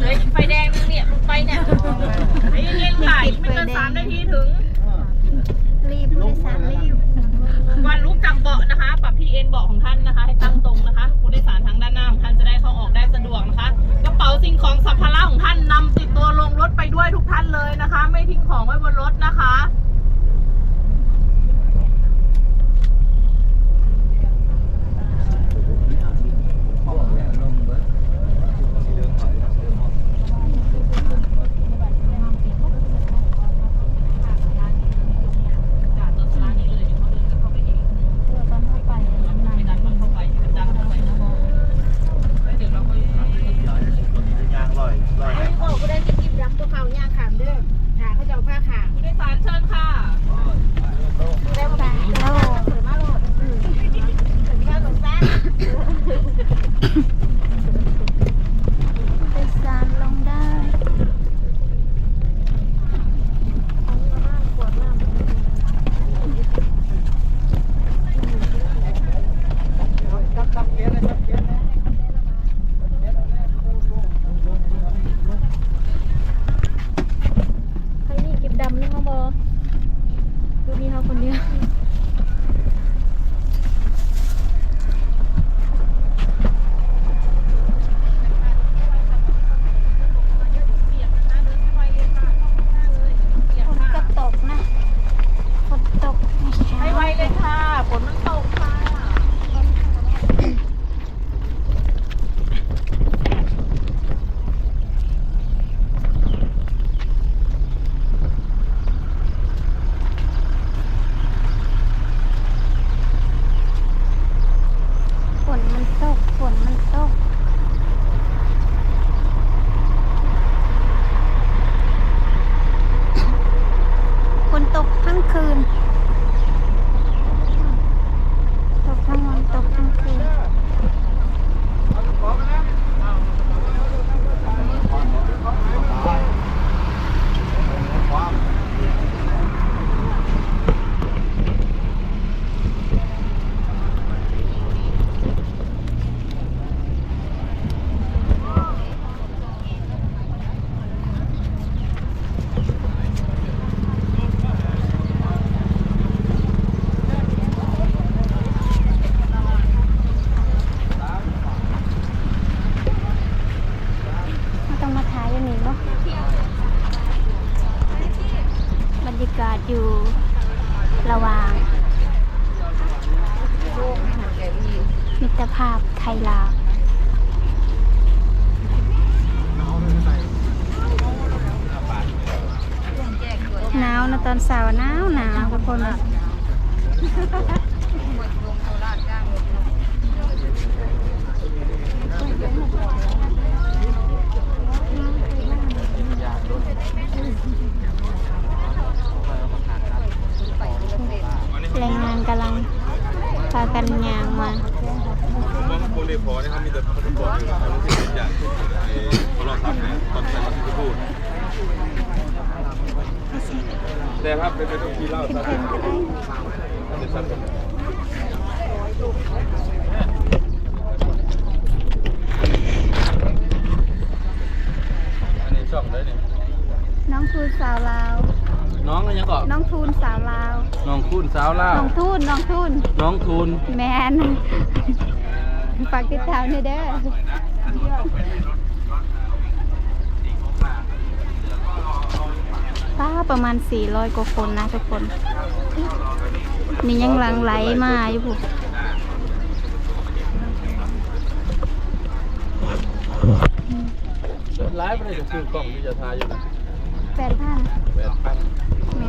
เหลืออีกไฟแดงนึงเนี่ยลงไปเนี่ยไอ้เย็นๆค่ะอีกไม่เกินสามนาทีถึง รีบผู้โดยสารรีบวันลุกจากเบาะนะคะ ปรับพี่เอ็นเบาะของท่านนะคะ ให้ตั้งตรงนะคะผู้โดยสารทางด้านหน้าของท่านจะได้เข้าออกได้สะดวกนะคะ กระเป๋าสิ่งของสัมภาระของท่านนำติดตัวลงรถไปด้วยทุกท่านเลยนะคะ ไม่ทิ้งของไว้บนรถนะคะ จากตัวสลานี้เลยเดี๋ยวเขาเดินเข้าไปเอง เพื่อตอนเข้าไปน้ำหนัก ไม่ดันมันเข้าไปดันเข้าไปนะแล้วเดี๋ยวเราก็ ย่างลอยลอย ไอ้โอ้ก็ได้จะกินย้ำตัวเขาย่างขามเด้อขาเขาจะเอาผ้าขาม ผู้โดยสารเชิญค่ะ ได้ป่ะแล้วเปิดมาโหลดอืมเปิดมาสงสาร ไปสารลงได้ใครนี่เก็บดำนี่เขาบอดูนี่เขาคนเดียว ฝนก็ตกนะฝนตกไม่ใช่ ให้ไวเลยค่ะ ฝนมันตกค่ะ ฝนมันตก ฝนมันตก ฝนตกทั้งคืน ตกทั้งวันตกทั้งคืน ไม่ต้องมาถ่ายอย่างนี้เนาะบรรยากาศอยู่ระหว่างมิตรภาพไทยลาวหนาวนะตอนเสาร์หนาวหนาวทุกคนเลยแรงงานกำลังพากันยางมา มองคนในพอนะครับมีแต่ คนที่บอกอยู่เขาที่เป็นอย่างไอ้เขาลองทำให้ตอนใส่มาที่พูดแต่ครับเป็นไปต้องทีเล่าซะเดี๋ยวสั่นอันนี้ช่องได้นี่น้องทูนสาวลาว น้องอะไรยังก่อนน้องทูนสาวลาว น้องคูณสาวล่าน้องทูนน้องทูนน้องทูนแมน ฝากติดตามด้วยเด้อป้าประมาณ 400 กว่าคนนะทุกคน นี่ยังหลังไหลมาอยู่ปุ๊ไลฟ์ไปเลยจะซื้อกล่องที่จะทายอยู่นะแปดพันแปดพันแม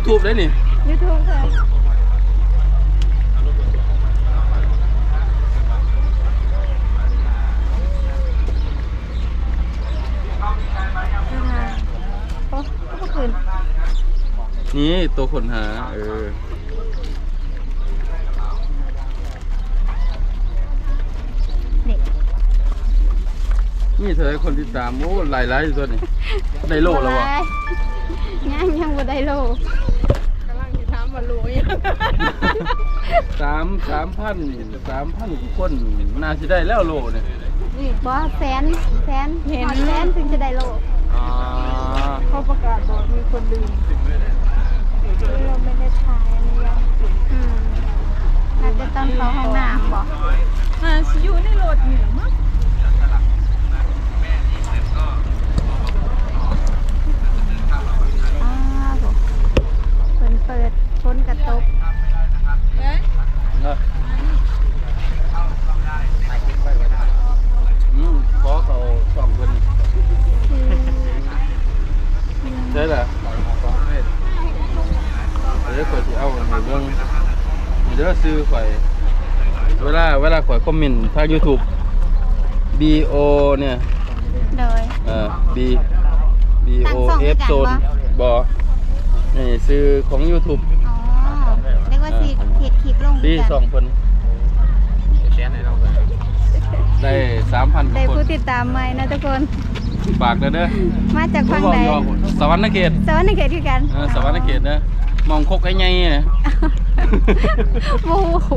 YouTube ได้นี่ ยูทูบค่ะโอ้ก็คืนนี่ตัวคนหา เออเด็กนี่เธอคนที่ตามโอ้หลายหลายๆตัวนี่ได้โลแล้ววะ ยังยังบ่ได้โลกำลังจะถามว่ารู้ยังสามสามพันสามพันคนน่าจะได้แล้วโลเนี่ยบ่แสนแสนหอดแสนถึงจะได้โลอ่าเขาประกาศบอกมีคนลืมเราไม่ได้ถ่ายอันนี้ยังอืมน่าจะต้องเข้าห้องน้ำบ่อ่าสิอยู่ในรถนี่แหละมั้ง อ้าวบ่เพิ่นเปิดพ้ นกระตกเอ๊ะเนอะอืมขอเขาสองคนนี่ใช่เหรอเดี๋ยวข่อยสิเอาให้เบิ่งเดี๋ยวซื้อข่อยเวลาเวลาข่อยคอมเมนต์ทาง YouTube B O เนี่ยโดย เอ่อ B B ตั้ O งช่อง F ด้วยกันโซนปะบอนี่ซื้อของ YouTube อ๋อเรียกว่าสิ เฮ็ดคลิปลงปีกันสองคนได้สามพันได้คนผู้ติดตามใหม่นะทุกคนฝากเลยเด้อมาจากฝั่งใดบ่บอกสวรรค์เขตสวรรค์เขตคือกันเออสวรรค์เขตนะมองคกไอ้ไงเนี่ยโอ้โห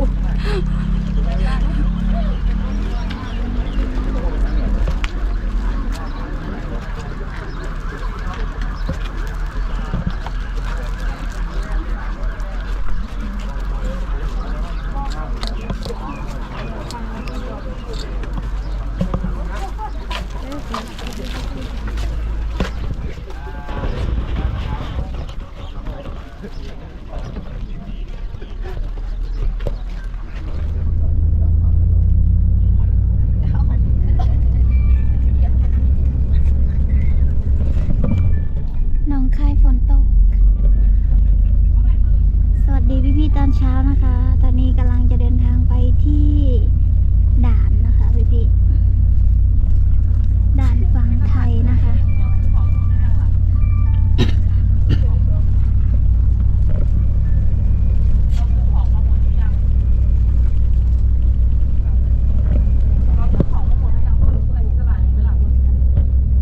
น้องคายฝนตก สวัสดีพี่ๆตอนเช้านะคะ ตอนนี้กำลังจะเดินทางไปที่ด่านนะคะพี่ๆด่านฝั่งไทยนะคะ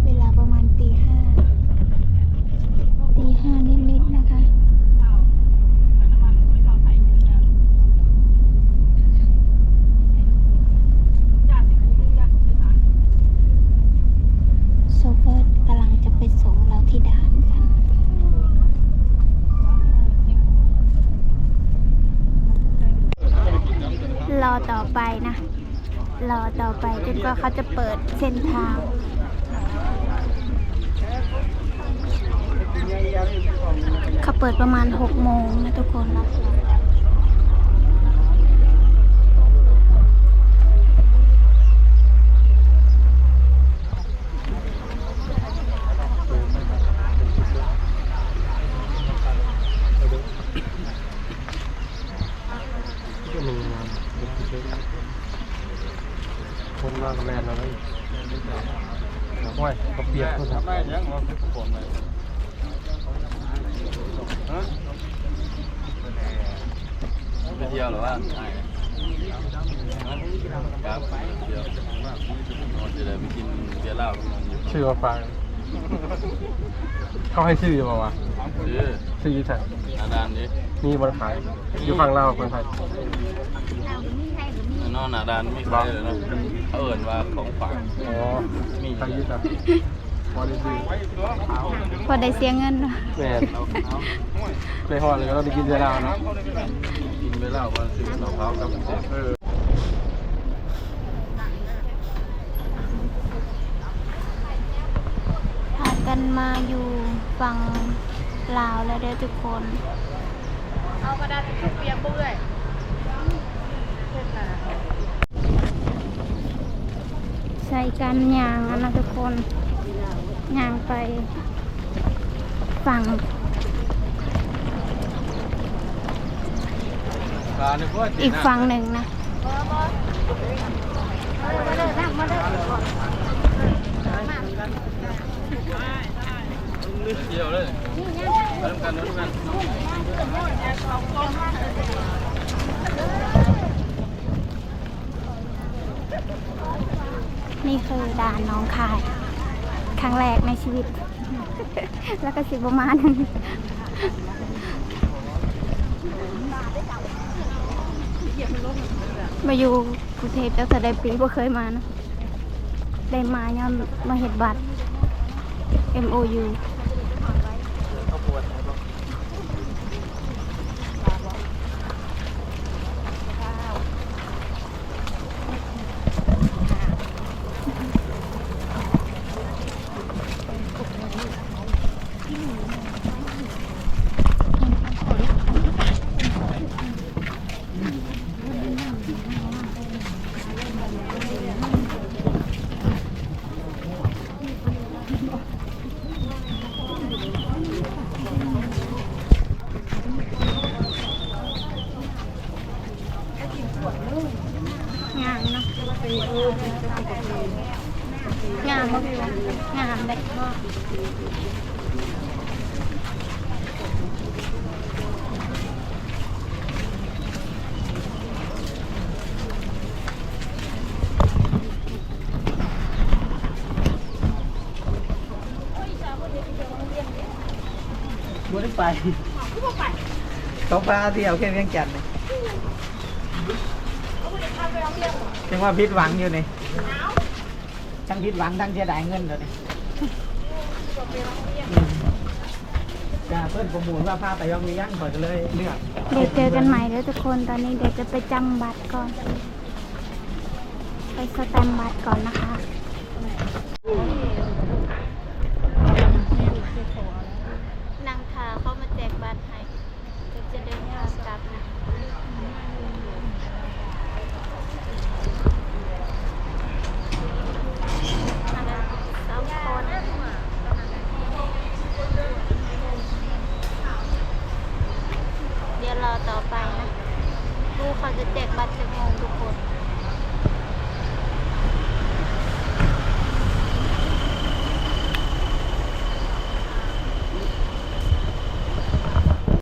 เวลาประมาณตีห้า ตีห้านิดๆนะคะ โซเฟอร์กำลังจะไปส่งเราที่ด่านกัน รอต่อไปนะ รอต่อไปจน กว่าเขาจะเปิดเส้นทางเขาเปิดประมาณ6โมงนะทุกคน คนมากับแมนเราเลยห้วยเขาเปียกเขาทำได้ยังว่าเป็นคนไหนฮะไปเที่ยวหรือว่าครับไปเที่ยวเราจะได้ไปกินเบียร์เหล้ากันอยู่ชื่อว่าฟังเขาให้ชื่อมาวะซื้อชื่อยี่สันอาดานดิมีบริขายอยู่ฝั่งเราวคนไทย นอนอาดานไม่เคยเลยนะเขาเอ่นว่าของฝากอ๋อมีทางยี่สันพอได้ซื้อพอได้เสียเงินแมนไปหอดเลยก็ต้องไปกินเจลาวเนาะกินเบียร์เหล้าวันซื้อเหล้าขาวกับเจ๊เออพากันมาอยู่ฝั่งลาวแล้วเด้อทุกคน เอากระดาษทิชชู่เปียกเบื่อยเช่นน่ะ ใช้การยางนะทุกคนยางไปฝั่งอีกฝั่งหนึ่งนะเที่ยวเลยเริ่มกันเริ่มกัน นี่คือด่านน้องคาย ครั้งแรกในชีวิต แล้วก็สิบประมาณมาอยู่กรุงเทพแล้วแสดงปีบ่เคยมานะ ได้มายังมาเห็ดบัตร MOU งามมากงามเลยบ่ได้ไปเขาพาเที่ยวแค่เวียงจันทน์นี่ยังว่าพิดหวังอยู่นี่ ทั้งพิดหวังทั้งเสียดายเงินเลยนี่จ้าเพื่อนประมูลว่าพาไปยองมียงก่อนเลยเลือกเดี๋ยวเจอกันใหม่เด้อทุกคนตอนนี้เดี๋ยวจะไปจำบัตรก่อน ไปสแตมป์บัตรก่อนนะคะ